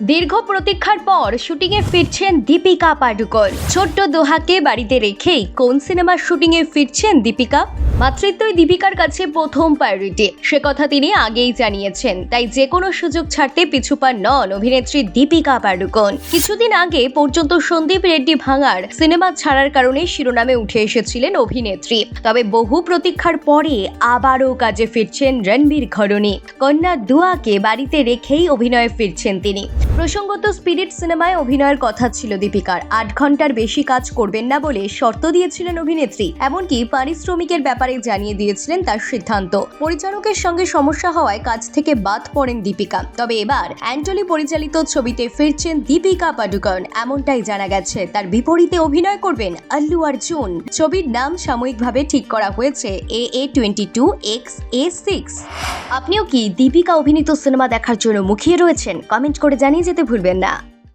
দীর্ঘ প্রতীক্ষার পর শুটিংয়ে ফিরছেন দীপিকা পাডুকোন। ছোট্ট দোহাকে বাড়িতে রেখেই কোন সিনেমার শুটিংয়ে ফিরছেন দীপিকা? মাতৃত্বই দীপিকার কাছে প্রথম প্রায়োরিটি সে কথা তিনি আগেই জানিয়েছেন। তাই যে কোনো সুযোগ ছাড়তে পিছুপা নন অভিনেত্রী দীপিকা পাডুকোন। কিছুদিন আগে পর্যন্ত সন্দীপ রেড্ডি ভাঙার সিনেমা ছাড়ার কারণে শিরোনামে উঠে এসেছিলেন অভিনেত্রী। তবে বহু প্রতীক্ষার পরে আবারও কাজে ফিরছেন রণবীর ঘরণী। কন্যা দুয়াকে বাড়িতে রেখেই অভিনয়ে ফিরছেন তিনি। প্রসঙ্গত স্পিরিট সিনেমায় অভিনয়ের কথা ছিল দীপিকার। আট ঘণ্টার বেশি কাজ করবেন না বলে শর্ত দিয়েছিলেন অভিনেত্রী। এমনকি পারিশ্রমিকের ব্যাপারে জানিয়ে দিয়েছিলেন তার সিদ্ধান্ত। পরিচালকের সঙ্গে সমস্যা হওয়ায় কাজ থেকে বাদ পড়েন দীপিকা। তবে এবার অ্যান্টলি পরিচালিত ছবিতে ফিরছেন দীপিকা পাডুকন। এমনটাই জানা গেছে। তার বিপরীতে অভিনয় করবেন আল্লু অর্জুন। ছবির নাম সাময়িকভাবে ঠিক করা হয়েছে A A twenty two X A six. আপনিও কি দীপিকা অভিনীত সিনেমা দেখার জন্য মুখিয়ে রয়েছেন? কমেন্ট করে জানিয়ে যেতে ভুলবেন না।